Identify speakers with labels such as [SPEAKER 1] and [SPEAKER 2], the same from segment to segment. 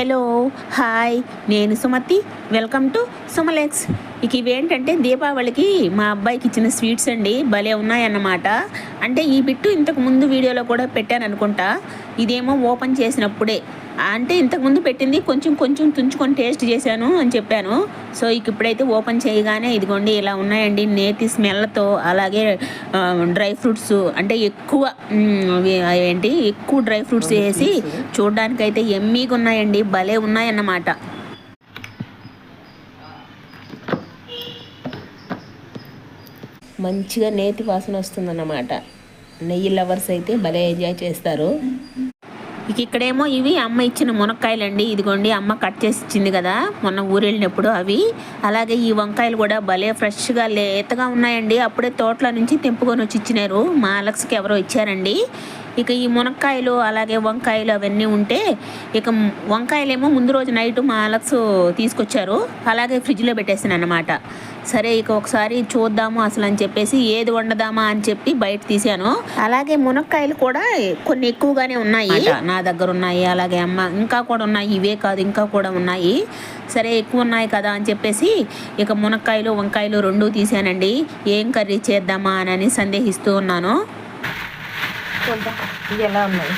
[SPEAKER 1] Hello hi నేను Sumathi. Welcome to సుమలెక్స్. ఇక ఇవేంటంటే దీపావళికి మా అబ్బాయికి ఇచ్చిన స్వీట్స్ అండి భలే ఉన్నాయన్నమాట. అంటే ఈ బిట్టు ఇంతకు ముందు వీడియోలో కూడా పెట్టాను అనుకుంటా ఇదేమో ఓపెన్ చేసినప్పుడే. అంటే ఇంతకు ముందు పెట్టింది కొంచెం కొంచెం తుంచుకొని టేస్ట్ చేశాను అని చెప్పాను. సో ఇక ఇప్పుడైతే ఓపెన్ చేయగానే ఇదిగోండి ఇలా ఉన్నాయండి. నేతి స్మెల్తో అలాగే డ్రై ఫ్రూట్స్ అంటే ఎక్కువ ఏంటి ఎక్కువ డ్రై ఫ్రూట్స్ వేసి చూడడానికైతే ఎమ్మీగా ఉన్నాయండి. భలే ఉన్నాయన్నమాట. మంచిగా నేతి వాసన వస్తుందన్నమాట. నెయ్యి లవర్స్ అయితే భలే ఎంజాయ్ చేస్తారు. ఇక ఇక్కడేమో ఇవి అమ్మ ఇచ్చిన మునక్కాయలండి. ఇదిగోండి అమ్మ కట్ చేసి ఇచ్చింది కదా. మొన్న ఊరు వెళ్ళినప్పుడు అవి. అలాగే ఈ వంకాయలు కూడా భలే ఫ్రెష్గా లేతగా ఉన్నాయండి. అప్పుడే తోటల నుంచి తెంపుకొని వచ్చి ఇచ్చినారు. మా అలక్స్కి ఎవరో ఇచ్చారండి. ఇక ఈ మునక్కాయలు అలాగే వంకాయలు అవన్నీ ఉంటే ఇక వంకాయలేమో ముందు రోజు నైట్ మా అలక్స్ తీసుకొచ్చారు. అలాగే ఫ్రిడ్జ్లో పెట్టేసాను అనమాట సరే ఇక ఒకసారి చూద్దాము అసలు అని చెప్పేసి ఏది వండదామా అని చెప్పి బయట తీసాను అలాగే మునక్కాయలు కూడా కొన్ని ఎక్కువగానే ఉన్నాయి. నా దగ్గర ఉన్నాయి అలాగే అమ్మ ఇంకా కూడా ఉన్నాయి ఇవే కాదు ఇంకా కూడా ఉన్నాయి. సరే ఎక్కువ ఉన్నాయి కదా అని చెప్పేసి ఇక మునక్కాయలు వంకాయలు రెండు తీసానండి ఏం కర్రీ చేద్దామా అని సందేహిస్తూ ఉన్నాను. ఎలా ఉన్నాయి?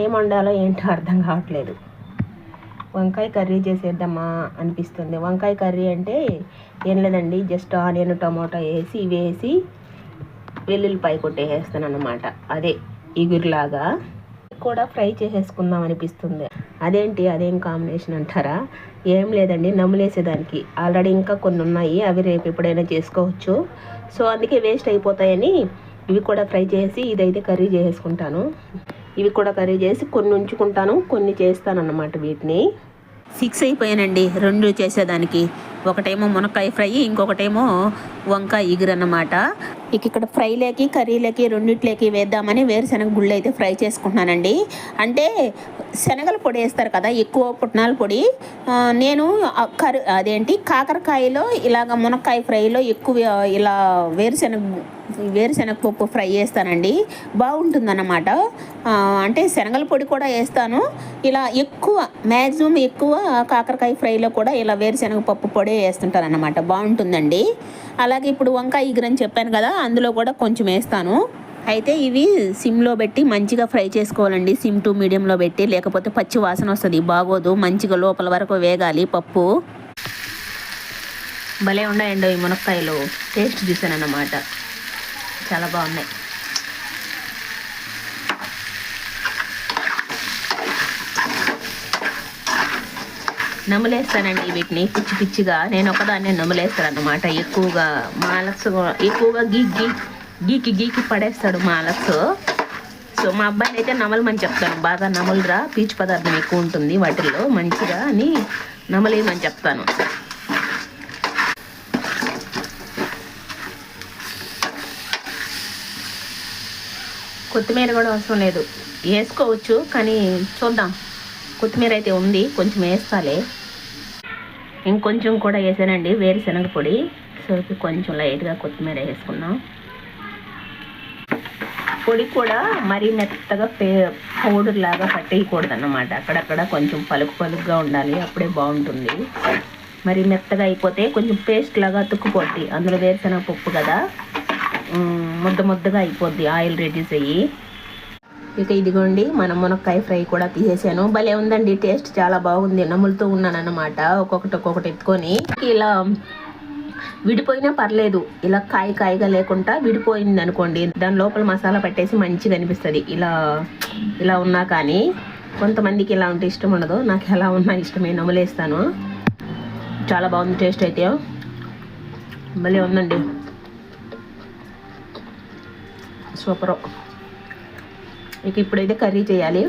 [SPEAKER 1] ఏం వండాలో ఏంటో అర్థం కావట్లేదు. వంకాయ కర్రీ చేసేద్దామా అనిపిస్తుంది. వంకాయ కర్రీ అంటే ఏం లేదండి జస్ట్ ఆనియన్ టమాటా వేసి వేసి వెల్లుల్లిపాయ కొట్టేసేస్తాను అనమాట అదే ఇగురులాగా. కూడా ఫ్రై చేసేసుకుందాం అనిపిస్తుంది. అదేంటి? అదేం కాంబినేషన్ అంటారా? ఏం లేదండి నమ్ములేసేదానికి ఆల్రెడీ ఇంకా కొన్ని ఉన్నాయి అవి రేపు ఎప్పుడైనా చేసుకోవచ్చు. సో అందుకే వేస్ట్ అయిపోతాయని ఇవి కూడా ఫ్రై చేసి ఇదైతే కర్రీ చేసేసుకుంటాను. ఇవి కూడా కర్రీ చేసి కొన్ని ఉంచుకుంటాను కొన్ని చేస్తాను అన్నమాట వీటిని. ఫిక్స్ అయిపోయానండి రెండు చేసేదానికి. ఒకటేమో మునక్కాయ ఫ్రై ఇంకొకటేమో వంకాయ ఇగురు అన్నమాట ఇక ఇక్కడ ఫ్రైలేకి కర్రీలోకి రెండిట్లోకి వేద్దామని వేరుశనగ గుళ్ళు అయితే ఫ్రై చేసుకుంటున్నానండి. అంటే శనగల పొడి వేస్తారు కదా ఎక్కువ పుట్నాల పొడి. నేను కర్రీ అదేంటి కాకరకాయలో ఇలాగ మునక్కాయ ఫ్రైలో ఎక్కువ ఇలా వేరుశనగ వేరుశనగ పప్పు ఫ్రై చేస్తానండి. బాగుంటుందన్నమాట. అంటే శనగల పొడి కూడా వేస్తాను. ఇలా ఎక్కువ మ్యాక్సిమం ఎక్కువ కాకరకాయ ఫ్రైలో కూడా ఇలా వేరుశనగ పప్పు పొడి వేస్తుంటాను బాగుంటుందండి. అలాగే ఇప్పుడు వంకాయ ఇగురని చెప్పాను కదా అందులో కూడా కొంచెం వేస్తాను. అయితే ఇవి సిమ్లో పెట్టి మంచిగా ఫ్రై చేసుకోవాలండి. సిమ్ టు మీడియంలో పెట్టి లేకపోతే పచ్చి వాసన వస్తుంది బాగోదు. మంచిగా లోపల వరకు వేగాలి పప్పు. భలే ఉన్నాయండి ఈ మునక్కాయలు. టేస్ట్ చూసాను అన్నమాట చాలా బాగున్నాయి. నములేస్తానండి వీటిని. పిచ్చి పిచ్చిగా. నేను ఒకదాన్ని నములేస్తాను అనమాట ఎక్కువగా మాలక్స్ ఎక్కువగా గీ గీ గీకి గీకి పడేస్తాడు మాలక్స్. సో మా అబ్బాయిని అయితే నమలమని చెప్తాను. బాగా నమలరా. పీచు పదార్థం ఎక్కువ ఉంటుంది వాటిల్లో. మంచిగా అని నమలేయమని చెప్తాను. కొత్తిమీర కూడా అవసరం లేదు. వేసుకోవచ్చు కానీ చూద్దాం. కొత్తిమీర అయితే ఉంది కొంచెం వేస్తాలే. ఇంకొంచెం కూడా వేసానండి వేరుశనగ పొడి. సో కొంచెం లైట్గా కొత్తిమీర వేసుకున్నాం పొడి కూడా మరీ మెత్తగా పే పౌడర్ లాగా పట్టేయకూడదు అన్నమాట అక్కడక్కడ కొంచెం పలుకు పలుకుగా ఉండాలి అప్పుడే బాగుంటుంది. మరి మెత్తగా అయిపోతే కొంచెం పేస్ట్ లాగా తుక్కుపోద్ది అందులో వేరుశనగ పప్పు కదా. ముద్ద ముద్దగా అయిపోద్ది ఆయిల్ రెడ్యూస్ అయ్యి ఇక ఇదిగోండి మనం మునక్కాయ ఫ్రై కూడా తీసేసాను. భలే ఉందండి టేస్ట్ చాలా బాగుంది. నములుతూ ఉన్నాను ఒక్కొక్కటి ఒక్కొక్కటి ఎత్తుకొని. ఇలా విడిపోయినా పర్లేదు ఇలా కాయ కాయగా లేకుండా విడిపోయింది అనుకోండి దాని లోపల మసాలా పట్టేసి మంచిగా అనిపిస్తుంది. ఇలా ఇలా ఉన్నా కానీ కొంతమందికి ఇలా ఉంటే ఇష్టం ఉండదు. నాకు ఎలా ఉన్నా ఇష్టమే నములేస్తాను. చాలా బాగుంది టేస్ట్ అయితే. భలే ఉందండి. సూపర్. ఇక ఇప్పుడైతే కర్రీ చేయాలి.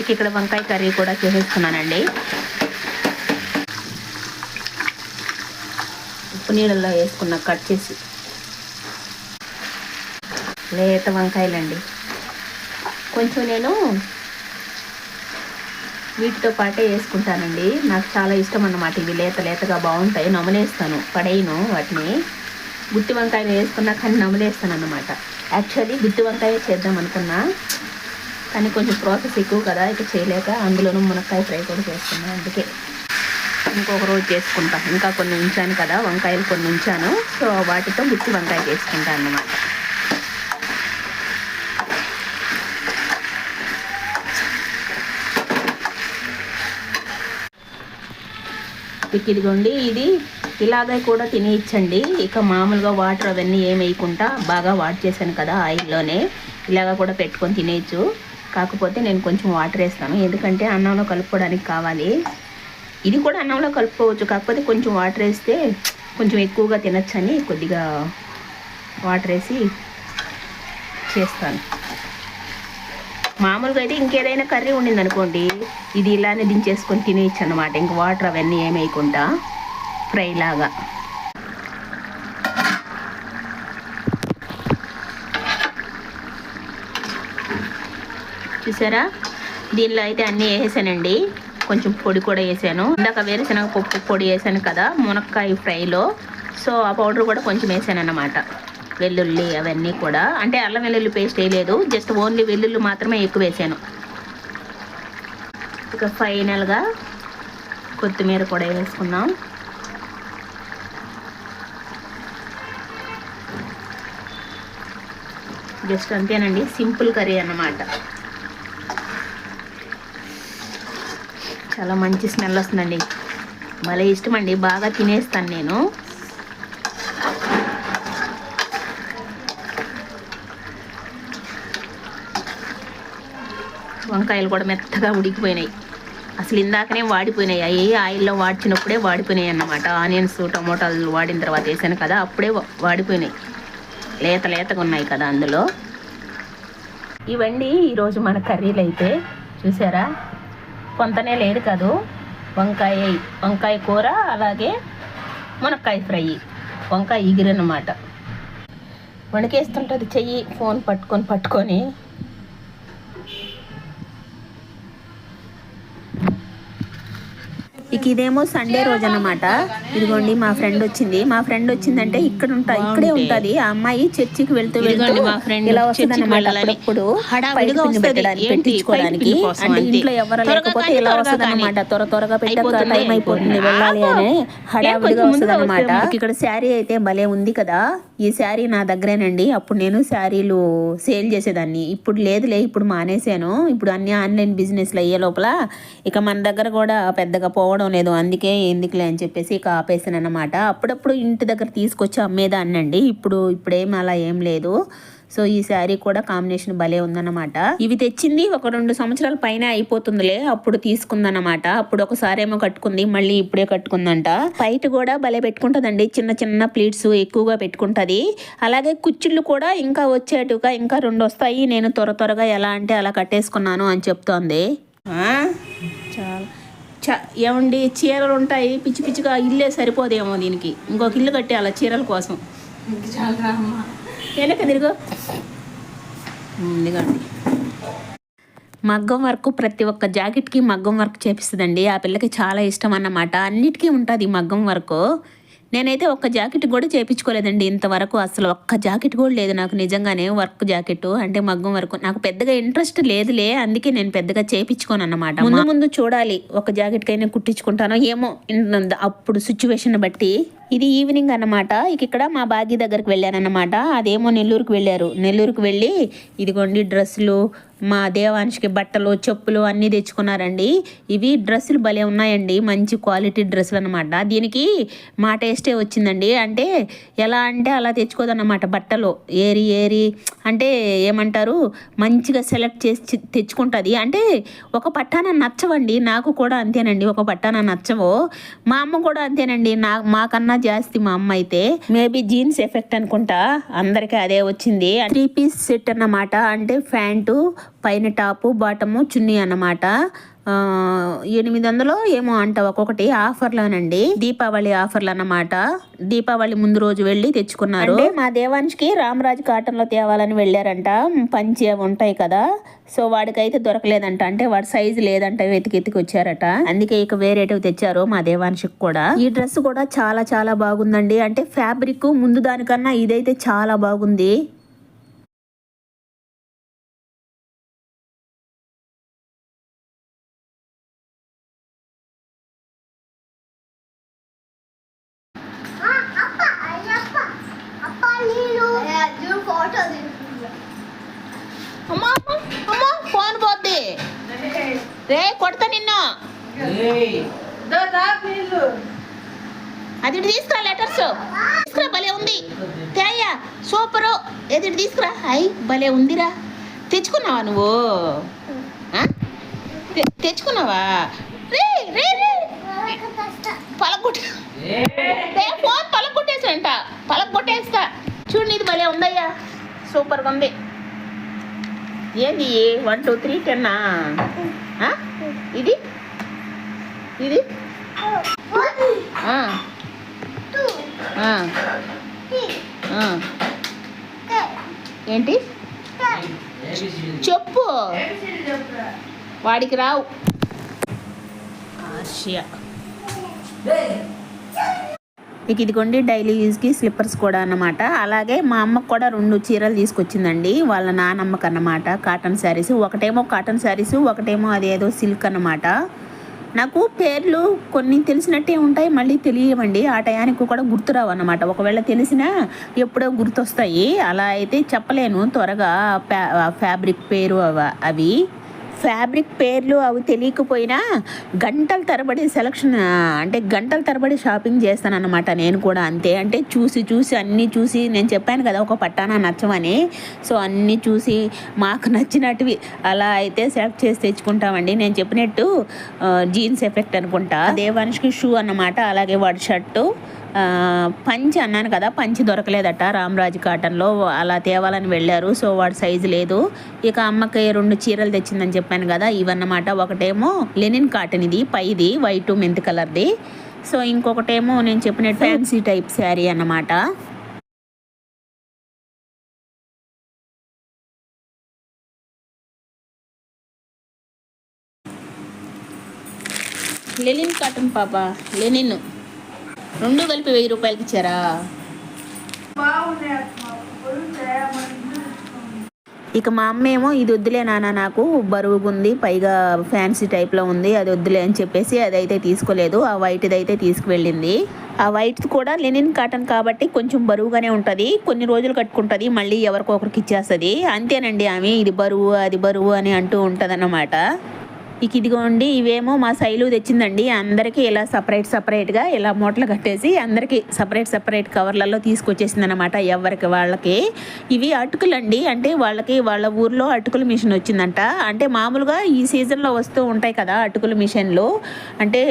[SPEAKER 1] ఇక ఇక్కడ వంకాయ కర్రీ కూడా చేసేసుకున్నానండి ఉప్పు నీళ్ళల్లో వేసుకున్న కట్ చేసి. లేత వంకాయలండి. కొంచెం నేను వీటితో పాటే వేసుకుంటానండి. నాకు చాలా ఇష్టం అన్నమాట ఇవి లేత లేతగా బాగుంటాయి. నమనేస్తాను పడేయను వాటిని. గుత్తి వంకాయ వేసుకున్నా కానీ నమలేస్తాను అన్నమాట యాక్చువల్లీ గుత్తి వంకాయ చేద్దాం అనుకున్నా. కానీ కొంచెం ప్రాసెస్ ఎక్కువ కదా ఇక చేయలేక అందులోనూ మునక్కాయ ఫ్రై కూడా చేస్తున్నా అందుకే. ఇంకొక రోజు చేసుకుంటా. ఇంకా కొన్ని ఉంచాను కదా వంకాయలు కొన్ని ఉంచాను. సో వాటితో గుత్తి వంకాయ చేసుకుంటాను అన్నమాట. ఇదిగోండి ఇది ఇలాగే కూడా తినేయచ్చండి. ఇక మామూలుగా వాటర్ అవన్నీ ఏం వేయకుండా బాగా వాట్ చేశాను కదా ఆయిల్లోనే. ఇలాగా కూడా పెట్టుకొని తినేయచ్చు. కాకపోతే నేను కొంచెం వాటర్ వేస్తాను. ఎందుకంటే అన్నంలో కలుపుకోవడానికి కావాలి. ఇది కూడా అన్నంలో కలుపుకోవచ్చు. కాకపోతే కొంచెం వాటర్ వేస్తే కొంచెం ఎక్కువగా తినచ్చని కొద్దిగా వాటర్ వేసి చేస్తాను. మామూలుగా అయితే ఇంకేదైనా కర్రీ ఉండింది అనుకోండి ఇది ఇలానే దించేసుకొని తినేయచ్చు అనమాట ఇంక వాటర్ అవన్నీ ఏమేయకుండా వేయకుండా. ఫ్రై లాగా. చూసారా? దీనిలో అయితే అన్నీ వేసేసానండి. కొంచెం పొడి కూడా వేసాను. ఇందాక వేరుశనగ పప్పు పొడి వేసాను కదా మునక్కాయ ఫ్రైలో. సో ఆ పౌడర్ కూడా కొంచెం వేసాను అన్నమాట వెల్లుల్లి అవన్నీ కూడా. అంటే అల్లం వెల్లుల్లి పేస్ట్ వేయలేదు జస్ట్ ఓన్లీ వెల్లుల్లి మాత్రమే ఎక్కువ వేసాను. ఇక ఫైనల్గా కొత్తిమీర కూడా వేసుకుందాం. జస్ట్ అంతేనండి సింపుల్ కర్రీ అన్నమాట. చాలా మంచి స్మెల్ వస్తుందండి. భలే ఇష్టం అండి బాగా తినేస్తాను నేను. వంకాయలు కూడా మెత్తగా ఉడికిపోయినాయి. అసలు ఇందాకనే వాడిపోయినాయి. అవి ఆయిల్లో వాడిచినప్పుడే వాడిపోయినాయి అన్నమాట. ఆనియన్స్ టమోటాలు వాడిన తర్వాత వేసాను కదా అప్పుడే వాడిపోయినాయి. లేత లేతగా ఉన్నాయి కదా అందులో. ఇవండి ఈరోజు మన కర్రీలు అయితే చూసారా? కొంతనే లేదు కాదు? వంకాయ వంకాయ కూర అలాగే మునక్కాయ ఫ్రై. వంకాయ ఇగిరన్నమాట. వణికేస్తుంటుంది చెయ్యి ఫోన్ పట్టుకొని పట్టుకొని. ఇక ఇదేమో సండే రోజు అన్నమాట ఇదిగోండి మా ఫ్రెండ్ వచ్చింది. మా ఫ్రెండ్ వచ్చిందంటే ఇక్కడ ఉంటా ఇక్కడే ఉంటది. ఆ అమ్మాయి చర్చికి వెళ్తూ వెళ్తూ ఇలా వస్తుంది
[SPEAKER 2] వెళ్ళాలని.
[SPEAKER 1] అప్పుడప్పుడు? పెట్టించుకోవడానికి. అంటే. ఇంట్లో ఎవరు లేకపోతే ఇలా వస్తుంది. అనమాట త్వర త్వరగా పెట్టాక టైం అయిపోతుంది. వెళ్ళాలి అని హడావిడిగా వస్తుంది అనమాట ఇక్కడ శారీ అయితే భలే ఉంది కదా. ఈ శారీ నా దగ్గరేనండి. అప్పుడు నేను శారీలు సేల్ చేసేదాన్ని. ఇప్పుడు లేదులే ఇప్పుడు మానేశాను. ఇప్పుడు అన్ని ఆన్లైన్ బిజినెస్లు అయ్యే లోపల ఇక మన దగ్గర కూడా పెద్దగా పోవడం లేదు. అందుకే ఎందుకులే అని చెప్పేసి ఇక ఆపేసాను అనమాట అప్పుడప్పుడు ఇంటి దగ్గర తీసుకొచ్చి అమ్మేదాన్ని అండి ఇప్పుడు ఇప్పుడేం అలా ఏం లేదు. సో ఈ శారీ కూడా కాంబినేషన్ భలే ఉందన్నమాట. ఇవి తెచ్చింది ఒక రెండు సంవత్సరాల పైన అయిపోతుందిలే అప్పుడు తీసుకుందన్నమాట. అప్పుడు ఒకసారి ఏమో కట్టుకుంది మళ్ళీ ఇప్పుడే కట్టుకుందంట. బయట కూడా భలే పెట్టుకుంటుందండి చిన్న చిన్న ప్లీట్స్ ఎక్కువగా పెట్టుకుంటది. అలాగే కుచ్చిళ్ళు కూడా ఇంకా వచ్చేట్టుగా ఇంకా రెండు వస్తాయి నేను త్వర త్వరగా ఎలా అంటే అలా కట్టేసుకున్నాను అని చెప్తోంది. చాలా. చ ఏమండి చీరలు ఉంటాయి పిచ్చి పిచ్చిగా ఇల్లే సరిపోదేమో దీనికి. ఇంకొక ఇల్లు కట్టేయాలి చీరల కోసం. వెనక తిరుగు. ఇదిగోండి. మగ్గం వర్క్ ప్రతి ఒక్క జాకెట్కి మగ్గం వర్క్ చేపిస్తుందండి. ఆ పిల్లకి చాలా ఇష్టం అన్నమాట. అన్నిటికీ ఉంటుంది మగ్గం వర్క్. నేనైతే ఒక్క జాకెట్ కూడా చేపించుకోలేదండి ఇంతవరకు. అసలు ఒక్క జాకెట్ కూడా లేదు నాకు నిజంగానే వర్క్ జాకెట్. అంటే మగ్గం వర్క్. నాకు పెద్దగా ఇంట్రెస్ట్ లేదులే అందుకే నేను పెద్దగా చేపించుకోను అన్నమాట ముందు ముందు చూడాలి ఒక జాకెట్ కైనా కుట్టించుకుంటానో ఏమో అప్పుడు సిచ్యువేషన్ బట్టి. ఇది ఈవినింగ్ అన్నమాట. ఇక ఇక్కడ మా బాగి దగ్గరికి వెళ్ళానన్నమాట. అదేమో నెల్లూరుకు వెళ్ళారు. నెల్లూరుకు వెళ్ళి ఇదిగోండి డ్రెస్సులు మా దేవాంశకి బట్టలు చెప్పులు అన్నీ తెచ్చుకున్నారండి. ఇవి డ్రెస్సులు భలే ఉన్నాయండి. మంచి క్వాలిటీ డ్రెస్సులు అనమాట దీనికి మా టేస్టే వచ్చిందండి. అంటే ఎలా అంటే అలా తెచ్చుకోదన్నమాట బట్టలు. ఏరి ఏరి అంటే ఏమంటారు? మంచిగా సెలెక్ట్ చేసి తెచ్చుకుంటుంది. అంటే ఒక పట్టాన నచ్చవండి. నాకు కూడా అంతేనండి. ఒక పట్టాన నచ్చవు. మా అమ్మ కూడా అంతేనండి. నా మాకన్నా జాస్తి మా అమ్మ అయితే. మేబీ జీన్స్ ఎఫెక్ట్ అనుకుంటా. అందరికీ అదే వచ్చింది. త్రీ పీస్ సెట్ అన్నమాట. అంటే ప్యాంటు పైన టాపు బాటము చున్నీ అన్నమాట. ఎనిమిది వందలు ఏమో అంట ఒక్కొక్కటి ఆఫర్లోనండి. దీపావళి ఆఫర్లు అన్నమాట దీపావళి ముందు రోజు వెళ్ళి తెచ్చుకున్నారు. మా దేవాంశ్కి రామరాజు కాటన్లో తేవాలని వెళ్ళారంట. పంచి అవి ఉంటాయి కదా. సో వాడికైతే దొరకలేదంట. అంటే వాడి సైజు లేదంట వెతికి ఎతికి వచ్చారట. అందుకే ఇక వేరేటివి తెచ్చారు మా దేవాన్షికి కూడా. ఈ డ్రెస్ కూడా చాలా చాలా బాగుందండి. అంటే ఫ్యాబ్రిక్ ముందు దానికన్నా ఇదైతే చాలా బాగుంది అమ్మా అమ్మా ఫోన్ పోద్ది రే కొడతా నిన్ను. అది తీసుకురా లెటర్స్. తీసుకురా భలే ఉంది. తేయ్యా సూపరు. ఏది ఇటు తీసుకురా. అయ్ భలే ఉందిరా. తెచ్చుకున్నావా నువ్వు? తెచ్చుకున్నావా? రే రే రే. పలకొట్ట రే ఫోన్ పలకొట్టేసాంట పలకొట్టేస్తా చూడు నీది భలే ఉందయ్యా. సూపర్గా ఉంది. ఏంది వన్ టూ త్రీ టెన్నా ఇది? ఇది? ఏంటి? చెప్పు. వాడికి రావు. ఆసియా మీకు ఇదిగోండి డైలీ యూజ్కి స్లిప్పర్స్ కూడా అనమాట అలాగే మా అమ్మకు కూడా రెండు చీరలు తీసుకొచ్చిందండి వాళ్ళ నానమ్మకి అన్నమాట. కాటన్ శారీస్. ఒకటేమో కాటన్ శారీస్ ఒకటేమో అదేదో సిల్క్ అన్నమాట. నాకు పేర్లు కొన్ని తెలిసినట్టే ఉంటాయి మళ్ళీ తెలియవండి. ఆ టయానికి కూడా గుర్తురావు అన్నమాట. ఒకవేళ తెలిసినా ఎప్పుడో గుర్తొస్తాయి. అలా అయితే చెప్పలేను. త్వరగా ఫ్యాబ్రిక్ పేరు అవి ఫ్యాబ్రిక్ పేర్లు అవి తెలియకపోయినా గంటల తరబడి సెలక్షన్ అంటే గంటల తరబడి షాపింగ్ చేస్తాను అనమాట నేను కూడా అంతే. అంటే చూసి చూసి అన్నీ చూసి నేను చెప్పాను కదా ఒక పట్టాన నచ్చమని సో అన్నీ చూసి మాకు నచ్చినట్టువి అలా అయితే సెలెక్ట్ చేసి తెచ్చుకుంటామండి. నేను చెప్పినట్టు జీన్స్ ఎఫెక్ట్ అనుకుంటా. దేవానికి షూ అన్నమాట అలాగే వాడి షర్టు. పంచి అన్నాను కదా పంచి దొరకలేదట రామరాజు కాటన్లో అలా తేవాలని వెళ్ళారు సో వాడి సైజు లేదు. ఇక అమ్మకి రెండు చీరలు తెచ్చిందని చెప్పాను కదా ఇవన్నమాట. ఒకటేమో లెనిన్ కాటన్ ఇది పైది వైట్ మెంత్ కలర్ది. సో ఇంకొకటేమో నేను చెప్పిన ఫ్యాన్సీ టైప్ శారీ అన్నమాట. లెనిన్ కాటన్ పాప లెనిన్. రెండు కలిపి వెయ్యి రూపాయలకి ఇచ్చారా? ఇక మా అమ్మ ఏమో ఇది వద్దులే నాన్న నాకు బరువుగా ఉంది పైగా ఫ్యాన్సీ టైప్లో ఉంది అది వద్దులే అని చెప్పేసి అదైతే తీసుకోలేదు. ఆ వైట్ది అయితే తీసుకువెళ్ళింది. ఆ వైట్ కూడా లెనిన్ కాటన్ కాబట్టి కొంచెం బరువుగానే ఉంటుంది కొన్ని రోజులు కట్టుకుంటుంది మళ్ళీ ఎవరికో ఒకరికి ఇచ్చేస్తుంది. అంతేనండి ఆమె ఇది బరువు అది బరువు అని అంటూ ఉంటుంది ఇక ఇదిగోండి ఇవేమో మా శైలు తెచ్చిందండి. అందరికీ ఇలా సపరేట్ సపరేట్గా ఇలా మూటలు కట్టేసి అందరికీ సపరేట్ సపరేట్ కవర్లలో తీసుకొచ్చేసింది అనమాట ఎవరికి వాళ్ళకి. ఇవి అటుకులండి. అంటే వాళ్ళకి వాళ్ళ ఊర్లో అటుకుల మిషన్ వచ్చిందంట. అంటే మామూలుగా ఈ సీజన్లో వస్తూ ఉంటాయి కదా అటుకుల మిషన్లు. అంటే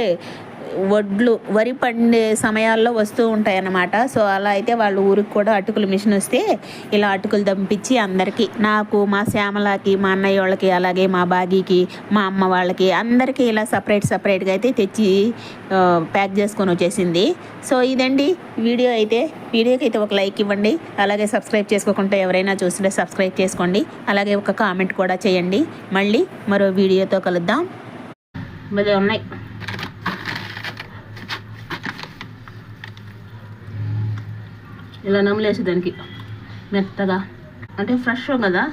[SPEAKER 1] వడ్లు వరి పండే సమయాల్లో వస్తూ ఉంటాయన్నమాట. సో అలా అయితే వాళ్ళ ఊరికి కూడా అటుకుల మిషన్ వస్తే ఇలా అటుకులు దంపించి అందరికీ నాకు మా శ్యామలకి మా అన్నయ్య వాళ్ళకి అలాగే మా బాగీకి మా అమ్మ వాళ్ళకి అందరికీ ఇలా సపరేట్ సపరేట్గా అయితే తెచ్చి ప్యాక్ చేసుకొని వచ్చేసింది. సో ఇదండి వీడియో అయితే. వీడియోకి అయితే ఒక లైక్ ఇవ్వండి. అలాగే సబ్స్క్రైబ్ చేసుకోకుండా ఎవరైనా చూస్తుంటే సబ్స్క్రైబ్ చేసుకోండి. అలాగే ఒక కామెంట్ కూడా చేయండి. మళ్ళీ మరో వీడియోతో కలుద్దాం. భలే ఉన్నాయి. ఇలా నమిలేసి దానికి మెత్తగా. అంటే ఫ్రెష్ కదా?